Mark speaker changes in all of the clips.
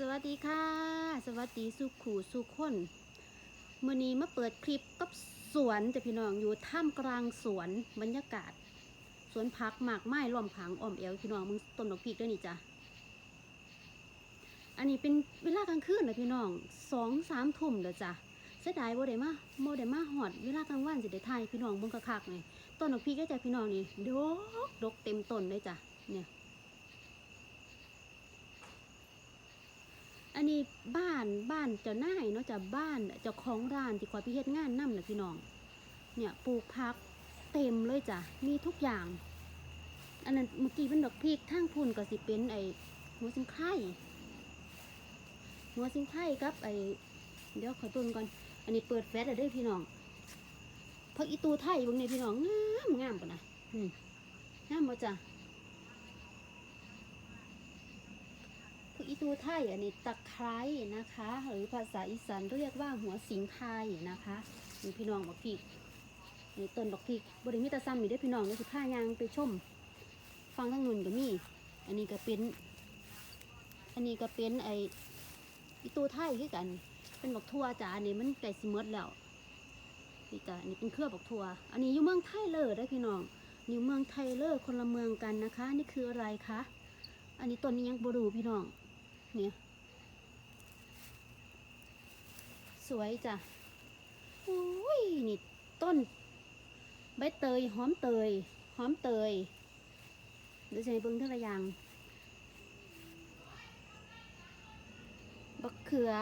Speaker 1: สวัสดีค่ะ สวัสดีสุขูสุขคนมื่อนี้มาเปิดคลิปกับสวนจะพี่น้องอยู่ท่ามกลางสวนบรรยากาศ สวนพักหมากไม้ล้อมขางอ้อมเอวพี่น้องมึงต้นดอกพีกด้วยนี่จ้ะอันนี้เป็นเวลากลางคืนนะพี่น้องสองสามทุ่มเด้อจ้ะเสียดายบ่ได้มาโมได้มาหอดเวลากลางวันสิได้ถ่ายพี่น้องเบิ่งคักๆเลยต้นดอกพีกได้จ้ะพี่น้องนี่ดกดกเต็มต้นเลยจ้ะเนี่ย นนี้บ้านบ้านเจ้านายเนาะจะบ้านเจ้าของร้านที่คอยไปเฮ็ดงานนํน่ะพี่น้อง เนี่ยปลูกผักเต็มเลยจ้ะมีทุกอย่าง อันนั้นเมื่อกี้เป็นดอกพริกทางพุ่นก็สิเป็นไอ้หัวสิงไข่หัวสิงไข่กับไอ้เดี๋ยวขอตุนก่อน อันนี้เปิดแฟลชเลยเด้พี่น้องผักอีตูไทยบางเนี่ยพี่น้องงามงามปะนะอืมงามบ่จ้ะ ผัก อีตูไทยอันนี้ตะไคร้นะคะ หรือภาษาอีสานเรียกว่าหัวสิงไทยนะคะนี่พี่น้องบอกพริกนี่ต้นบอกพริกบริมีแตาซ้ำมีได้พี่น้องนี่คือผ้ายางไปชม ฟังทั้งนุ่นก็มี อันนี้ก็เป็นอันนี้ก็เป็นไออีตูไทยคือกัน เป็นบอกทัวจ้าอันนี้มันไก่สิเมดแล้วนี่จ้ะอันนี้เป็นเครือบอกทัวอันนี้อยู่เมืองไทยเลยได้พี่น้องอยู่เมืองไทยเลยคนละเมืองกันนะคะ นี่คืออะไรคะ อันนี้ต้นนี้ยังบรูพี่น้อง เนี่ย สวยจ้ะอุ้ยนี่ต้น ใบเตยหอมเตยหอมเตยเดี๋ยวจะให้เบิ่งเท่าไรอย่างบักเขือ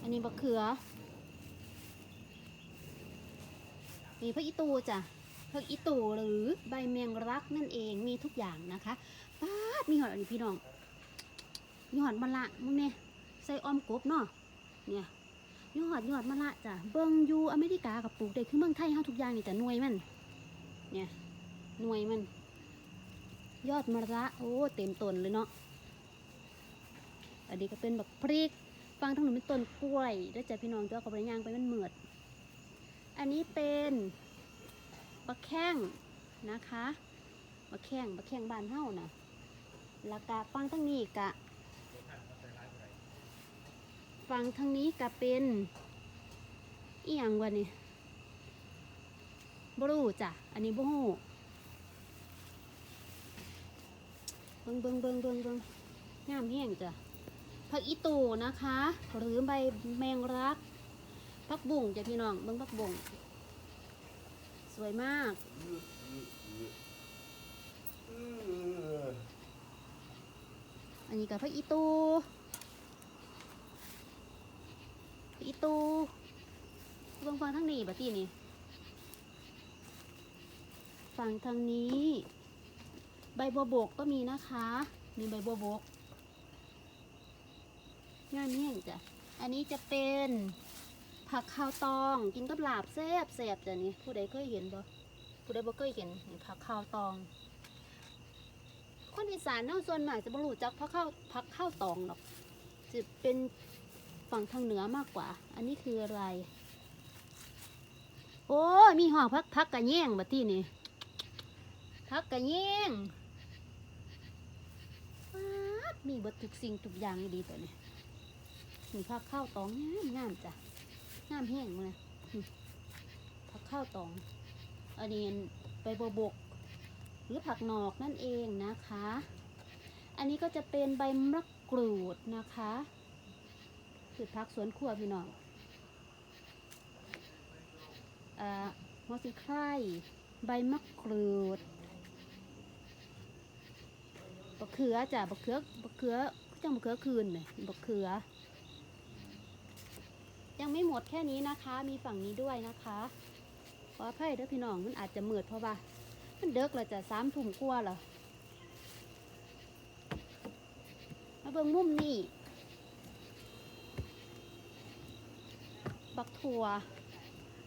Speaker 1: อันนี้บักเขือนี่พระอีตูจ้ะ กอีตูหรือใบแมงรักนั่นเองมีทุกอย่างนะคะป้าดมีหอดอันนี้พี่น้องมีหอดมะละมึงเนี่ยใส่ออมกบเนาะเนี่ยมีหอดมีหอดมะละจ้ะเบิงยูอเมริกากับปลูกได้คือเมืองไทยเฮาทุกอย่างนี่แต่หน่วยมัน เนี่ยหน่วยมัน ยอดมะละโอ้เต็มต้นเลยเนาะอันนี้ก็เป็นแบบพริกฟังทางหนูเป็นต้นกล้วยแล้วจ้ะพี่น้องเจ้าก็ไปย่างไปมันเหมือดอันนี้เป็น บะแข้งนะคะบะแข้งบะแข้งบานเฮานะแล้วก็ฟังทั้งนี้กะฟังทางนี้กะเป็นอีหยังวะนี่บรูจ้ะ อันนี้บฮูเบิงเบิงเบิงเบิงเบิงงามแห้งจ้ะผักอีตูนะคะ หรือใบแมงรักผักบุ้งจ้ะพี่น้องเบิงผักบุ้ง สวยมาก อันนี้กับพระอีตูพระอีตูเบิ่งฟังทางนี้บัดนี้นี่ฟังทางนี้ ใบบัวบกก็มีนะคะ มีใบบัวบกงานนี้จ้ะ อันนี้จะเป็น ผักข้าวตองกินกับลาบแซ่บแซ่บจ้ะนี่ผู้ใดเคยเห็นบ่ผู้ใดบ่เคยเห็นนี่ผักข้าวตอง คนอีสานเน่าส่วนมากจะบ่รู้จักผักข้าวผักข้าวตองหรอกจะเป็นฝั่งทางเหนือมากกว่า อันนี้คืออะไร โอ้มีห่อพักพักกระแยงบัดที่นี่พักกระแยงมีบัดทุกสิ่งทุกอย่างดีตัวนี้นี่ผักข้าวตองงามงามจ้ะ งามแห้งเลยผักข้าวตอง อันนี้ใบบัวบก หรือผักหนอกนั่นเองนะคะ อันนี้ก็จะเป็นใบมะกรูดนะคะคือผักสวนครัวพี่น้องอ่าหัวสีไข่ใบมะกรูดบะเขือจ้ะบะเขือบะเขือจังบะเขือคืนเลยบะเขือ ยังไม่หมดแค่นี้นะคะ มีฝั่งนี้ด้วยนะคะขออภัยเด้อพี่น้องมันอาจจะมืดเพราะว่ามันเด็กแล้วจะสามทุ่มกว่าแล้วมาเบิ่งมุมนี่บักถั่ว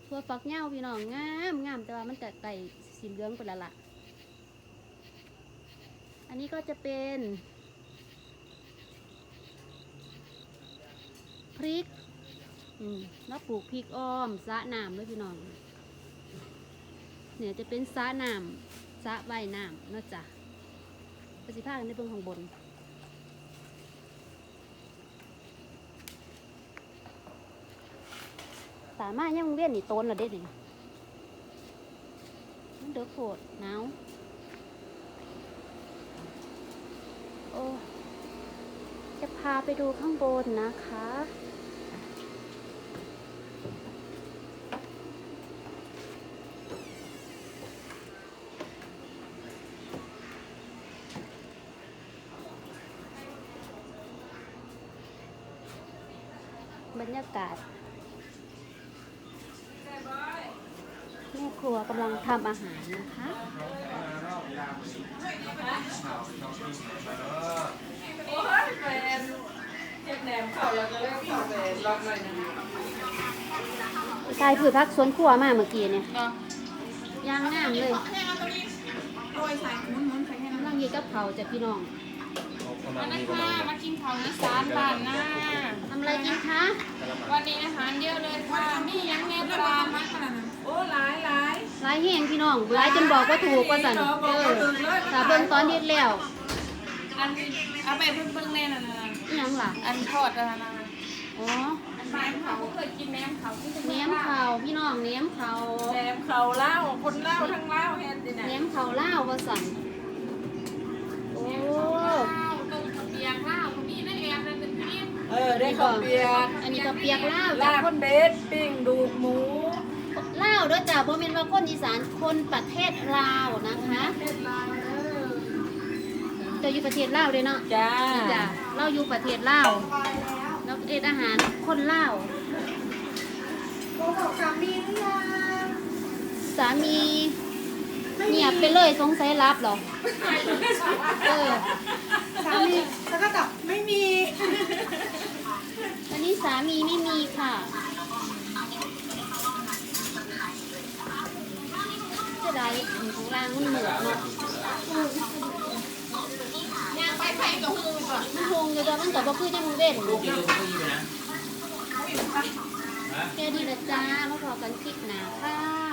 Speaker 1: ถั่วฝักเหย้าพี่น้องงามงามแต่ว่ามันจะไก่สีเหลืองไปแล้วล่ะ อันนี้ก็จะเป็น พริก อืมแล้วปลูกพริกอ้อมสะน้ำด้วยพี่น้อง เนี่ยจะเป็นสะน้ำสะว่ายน้ำนาะจ๊ะประสิทธิภาพในเบื้องข้างบนสามารถยังเวียนนี่โตนละเด็ดนี่มันเดือดโคตรหนาวโอ้จะพาไปดูข้างบนนะคะ บรรยากาศแม่ครัวกำลังทำอาหารนะคะ
Speaker 2: โอ้ยแฟนเก็บแหนมเข่าแล้วก็เล่นเข่าแฟนรับหน่อยนะ
Speaker 1: ทายผืชพักสวนครัวมาเมื่อกี้เนี่ย
Speaker 2: เนาะ
Speaker 1: ย่างงามเลย
Speaker 2: แค่เอาตัวนี้โรยใส่หมุนๆใส่แค่นั้น
Speaker 1: กำลังยีกับเขาวจ้ะพี่น้อง
Speaker 2: มานะคะมากินข้าวอีสานบ้านหน้า
Speaker 1: ทำ อะไรกินคะ
Speaker 2: วันนี้อาหารเยอะเลยค่ะมียังแม่ปลามาขนาดนั้นโอ้หลายหลาย
Speaker 1: หลายแห้งพี่น้องหลายจนบอกว่าถูกว่าสันเออถ้าเบิ่งตอนเฮ็ดแล้ว
Speaker 2: อันเอาไปเบิ่งเบิ่งแน่น่ะนะ
Speaker 1: อิหยังล่ะ
Speaker 2: อันทอดอะนะ
Speaker 1: อ๋อ
Speaker 2: อันแหนมเขาเคยกินแหนมเขาที่
Speaker 1: แหนมเขาวพี่น้องแหนมเขาว
Speaker 2: แหนมเขาเล่าคนเล่าทั้งเล่าเฮ็ดดิน่ะ
Speaker 1: แหนมเขาวลาวว่าสันโอ้
Speaker 2: ออได้ข้าวเปียก
Speaker 1: อันนี้ก็เปียกลาว
Speaker 2: ลา
Speaker 1: จ้ะ
Speaker 2: บเป็ดปิ้งดูกหมู
Speaker 1: ลาวเด้อจ้ะบ่แม่นว่าคนอีสานคนประเทศลาวนะคะ
Speaker 2: เป็ดลาวเด้อ
Speaker 1: เจะอยู่ประเทศลาวเด้เนาะ
Speaker 2: จ้า
Speaker 1: นี่จ้ะเราอยู่ประเทศลาวแล้วเอ็ดอาหารคนลาว
Speaker 2: โกหกสามีหรือยัง
Speaker 1: สามีเงียบไปเลยสงสัยรับเหรอเออ
Speaker 2: สามีแล้วก็ตอบไม่มี
Speaker 1: อันนี้สามีไม่มีค่ะจะได้ของรางมันเหมือนเนาะ
Speaker 2: ยังไปไข่กับหูก่ อน
Speaker 1: มันคงอยู่แต่มันกับบ่คือจังเว้นแค่ดีละจ้ามาพอกันคลิปหนาค่ะ